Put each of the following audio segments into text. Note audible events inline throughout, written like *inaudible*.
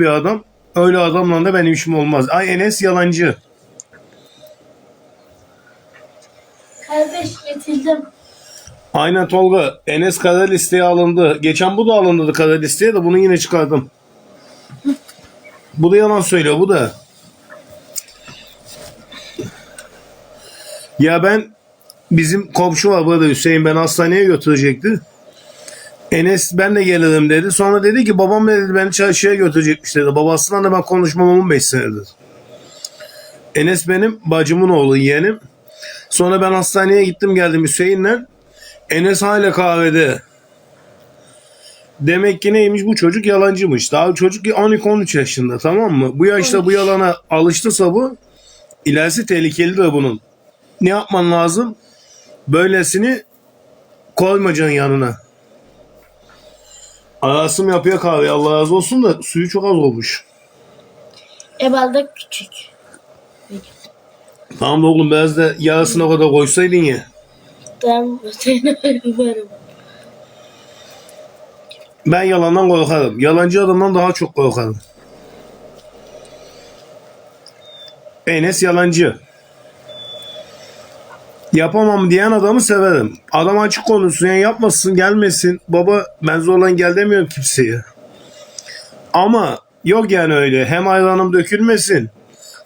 bir adam. Öyle adamla da benim işim olmaz. Ay Enes yalancı. Kardeş getirdim. Aynen Tolga. Enes kader listeye alındı. Geçen bu da alındı kader listeye de bunu yine çıkardım. Bu da yalan söylüyor bu da. Ya ben bizim komşu var burada Hüseyin ben hastaneye götürecekti. Enes ben de gelirim dedi. Sonra dedi ki babam dedi beni çarşıya götürecekmiş dedi. Babasından da ben konuşmam 15 senedir. Enes benim bacımın oğlu yeğenim. Sonra ben hastaneye gittim geldim Hüseyin'le. Enes hala kahvede. Demek ki neymiş bu çocuk yalancıymış. Daha çocuk 12-13 yaşında tamam mı? Bu yaşta bu yalana alıştıysa bu ilerisi tehlikelidir bunun. Ne yapman lazım? Böylesini koymayacaksın yanına. Arasım yapıyor kahve Allah razı olsun da suyu çok az olmuş. Ebalda küçük. Tamam da oğlum biraz da yarısına kadar koysaydın ya. Tamam. *laughs* Ben yalandan korkarım. Yalancı adamdan daha çok korkarım. Enes yalancı. Yapamam diyen adamı severim. Adam açık konuşsun yani yapmasın gelmesin. Baba ben zorla gel demiyorum kimseye. Ama yok yani öyle. Hem ayranım dökülmesin.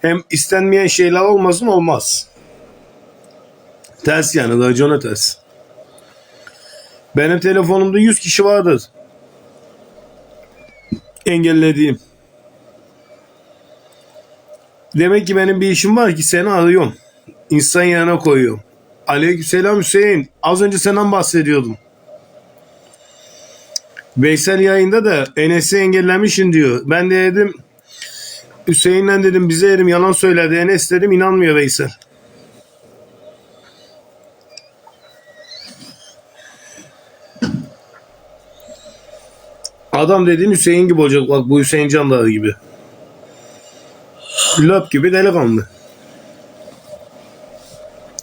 Hem istenmeyen şeyler olmasın olmaz. Ters yani racona ters. Benim telefonumda 100 kişi vardır engellediğim. Demek ki benim bir işim var ki seni arıyorum. İnsan yanına koyuyorum. Aleykümselam Hüseyin. Az önce senden bahsediyordum. Veysel yayında da Enes'i engellemişsin diyor. Ben de dedim Hüseyin'le dedim bize dedim yalan söyledi. Enes dedim inanmıyor Veysel. Adam dediğin Hüseyin gibi olacak. Bak bu Hüseyin Candağı gibi. Löp gibi delikanlı.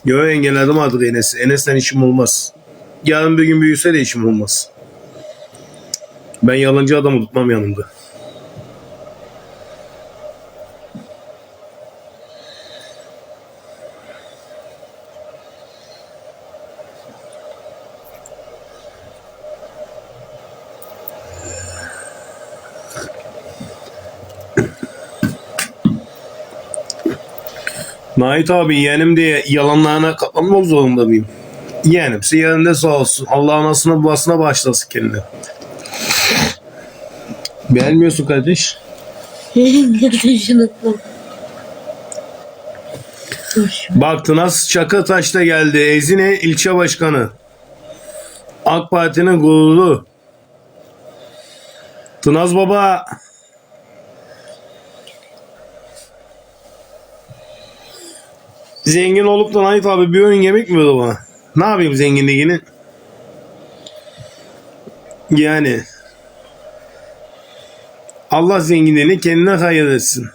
Yo engelledim artık Enes'i. Enes'ten işim olmaz. Yarın bir gün büyüse de işim olmaz. Ben yalancı adamı tutmam yanımda. Nait abi yeğenim diye yalanlarına katlanmak zorunda mıyım? Yeğenimse yerinde sağ olsun. Allah anasına babasına bağışlasın kendini. Beğenmiyorsun kardeş. *laughs* Kardeşini unuttum. Bak Tınas Çakırtaş'ta geldi. Ezine ilçe başkanı. AK Parti'nin gururu. Tınaz Baba. Zengin olup da Nait abi bir öğün yemek mi verdi bana? Ne yapayım zenginliğini? Yani Allah zenginliğini kendine hayır etsin.